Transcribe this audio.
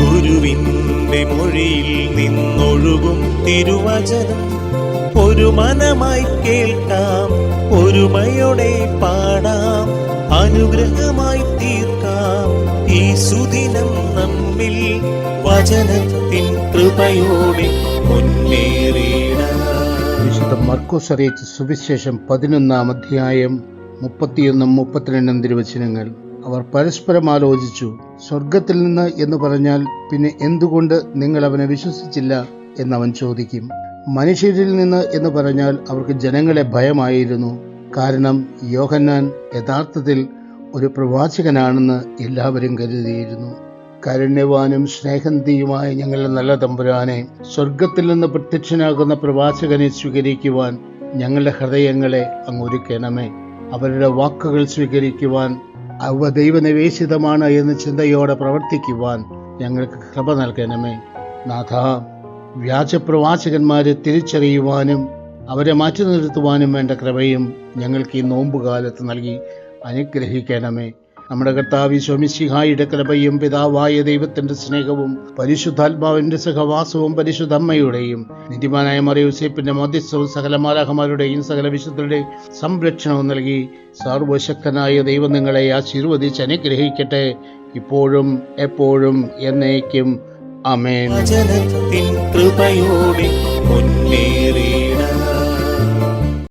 ഗുരുവിന്റെ മൊഴിയിൽ നിന്നൊഴുകും തിരുവചനം. ഒരു മനമായി കേൾക്കാം ഒരുമയോടെ പാടാം അനുഗ്രഹമായി തീർക്കാം. ഈ സുദിനം നമ്മിൽ വചനത്തിൻ കൃപയോടെ മുന്നേറിയിടാം വിശുദ്ധ മർക്കോസ് അറിയിച്ച സുവിശേഷം പതിനൊന്നാം അധ്യായം മുപ്പത്തിയൊന്നും മുപ്പത്തിരണ്ടും തിരുവചനങ്ങൾ. അവർ പരസ്പരം ആലോചിച്ചു സ്വർഗത്തിൽ നിന്ന് എന്ന് പറഞ്ഞാൽ പിന്നെ എന്തുകൊണ്ട് നിങ്ങൾ അവനെ വിശ്വസിച്ചില്ല എന്നവൻ ചോദിക്കും. മനുഷ്യരിൽ നിന്ന് എന്ന് പറഞ്ഞാൽ അവർക്ക് ജനങ്ങളെ ഭയമായിരുന്നു. കാരണം യോഹന്നാൻ യഥാർത്ഥത്തിൽ ഒരു പ്രവാചകനാണെന്ന് എല്ലാവരും കരുതിയിരുന്നു. കരുണ്യവാനും സ്നേഹന്തിയുമായ ഞങ്ങളുടെ നല്ല തമ്പുരാനെ സ്വർഗത്തിൽ നിന്ന് പ്രത്യക്ഷനാകുന്ന പ്രവാചകനെ സ്വീകരിക്കുവാൻ ഞങ്ങളുടെ ഹൃദയങ്ങളെ അങ്ങ് ഒരുക്കണമേ. അവരുടെ വാക്കുകൾ സ്വീകരിക്കുവാൻ അവ ദൈവനിവേശിതമാണ് എന്ന് ചിന്തയോടെ പ്രവർത്തിക്കുവാൻ ഞങ്ങൾക്ക് കൃപ നൽകണമേ. നാഥ വ്യാജപ്രവാചകന്മാരെ തിരിച്ചറിയുവാനും അവരെ മാറ്റി നിർത്തുവാനും വേണ്ട കൃപയും ഞങ്ങൾക്ക് ഈ നോമ്പുകാലത്ത് നൽകി അനുഗ്രഹിക്കണമേ. നമ്മുടെ കർത്താവ് സ്വാമിശിഹായുടെ കൃപയും പിതാവായ ദൈവത്തിന്റെ സ്നേഹവും പരിശുദ്ധാത്മാവിന്റെ സഹവാസവും പരിശുദ്ധമ്മയുടെയും നിധിമാനായ മറിയൂസേപ്പിന്റെ മധ്യസ്ഥവും സകല മാലാഹമാരുടെയും സകല വിശുദ്ധരുടെയും സംരക്ഷണവും നൽകി സർവശക്തനായ ദൈവം നിങ്ങളെ ആശീർവദിച്ച് അനുഗ്രഹിക്കട്ടെ. ഇപ്പോഴും എപ്പോഴും എന്നേക്കും. അമേൻ കൃപയോടെ